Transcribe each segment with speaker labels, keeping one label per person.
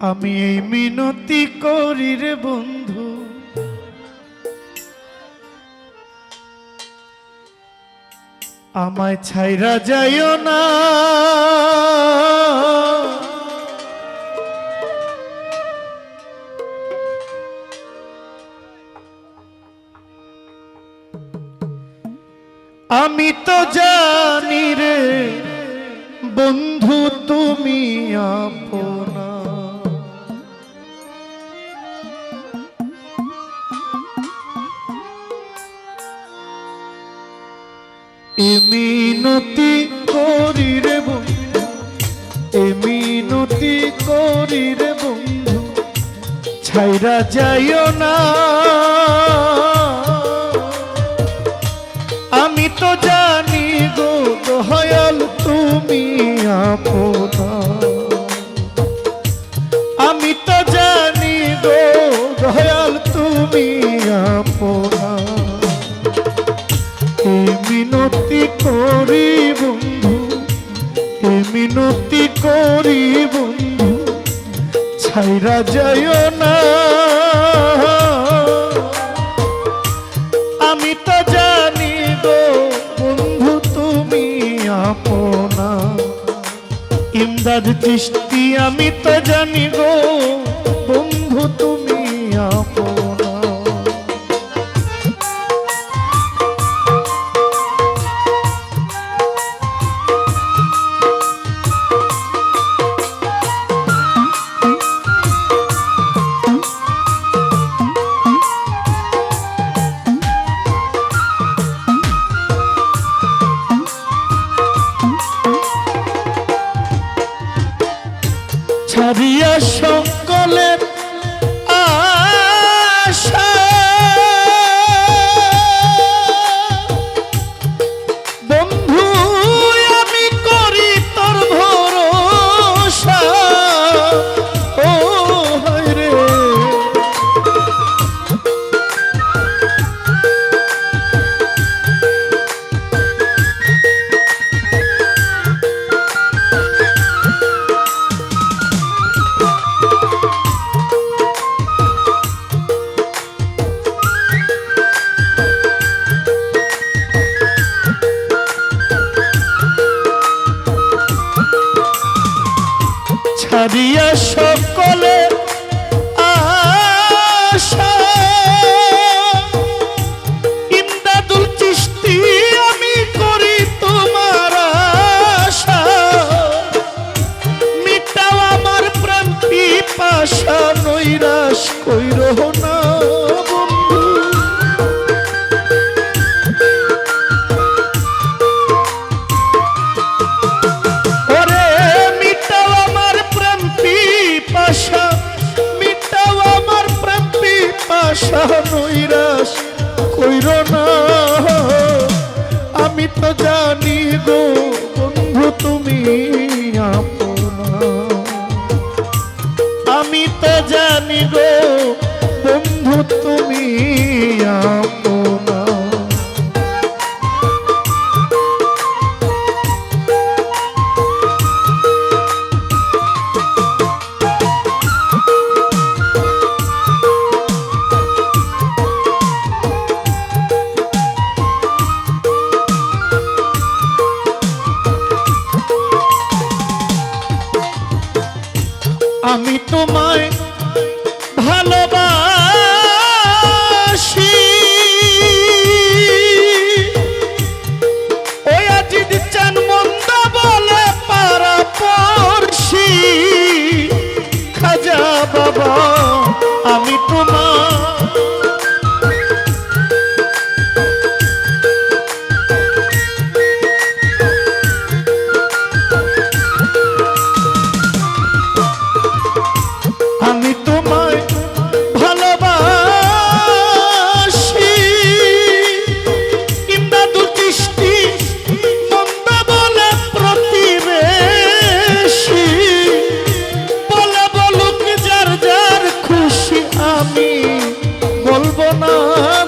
Speaker 1: আমি এই মিনতি করি রে বন্ধু। আমায় ছাইরা যাইও না। আমি তো জানি রে বন্ধু, তুমি আপনা। এ মিনতি করি রে বন্ধু। এ করি রে বন্ধু। ছাইরা যাইও না। আমি তো জানি গো হয়াল তুমি আপনা। ছাইরা যাইও না। আমি তো জানি গো বন্ধু, তুমি আপনা। ইমদাদ চিস্তি আমি তো জানি গো ছাড়িয়া কল্পনা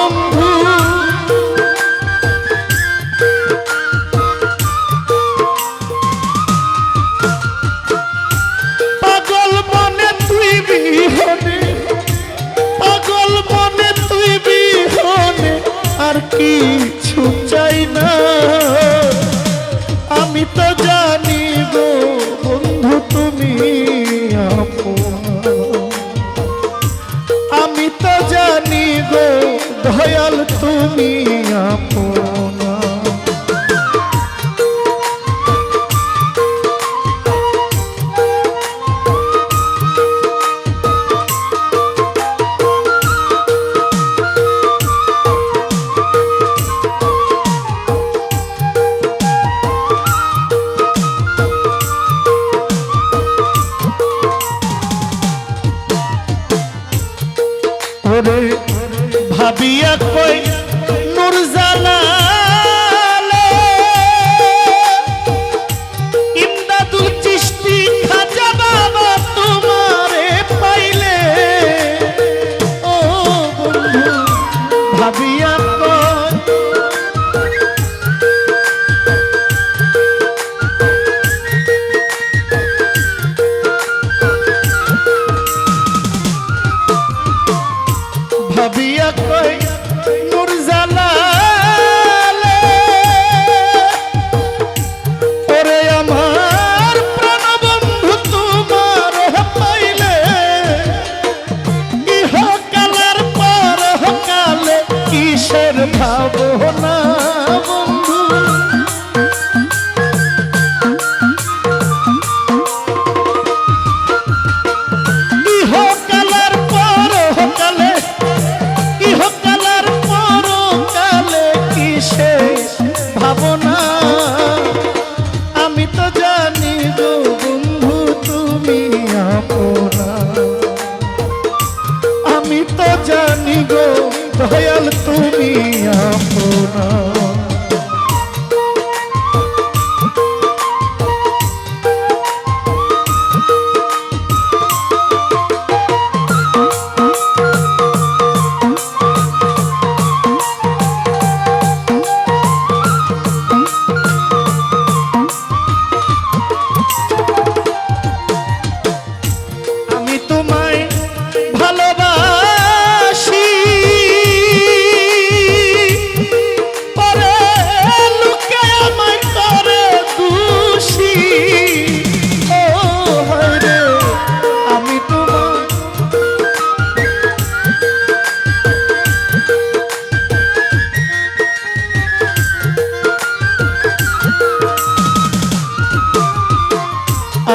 Speaker 1: আর কিছু চাই না।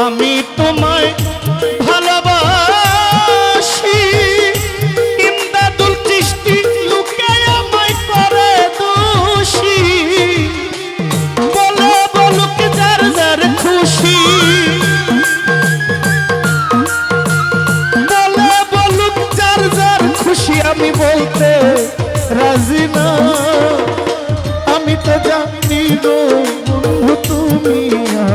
Speaker 1: আমি তোমায় ভালোবাসি। ইমদাদুল কৃষ্টি লুকে আমায় করে দোষী। বলে বলুক যার যার খুশি। বলে বলুক যার যার খুশি, আমি বলতে রাজি না। আমি তো জানি তুমি না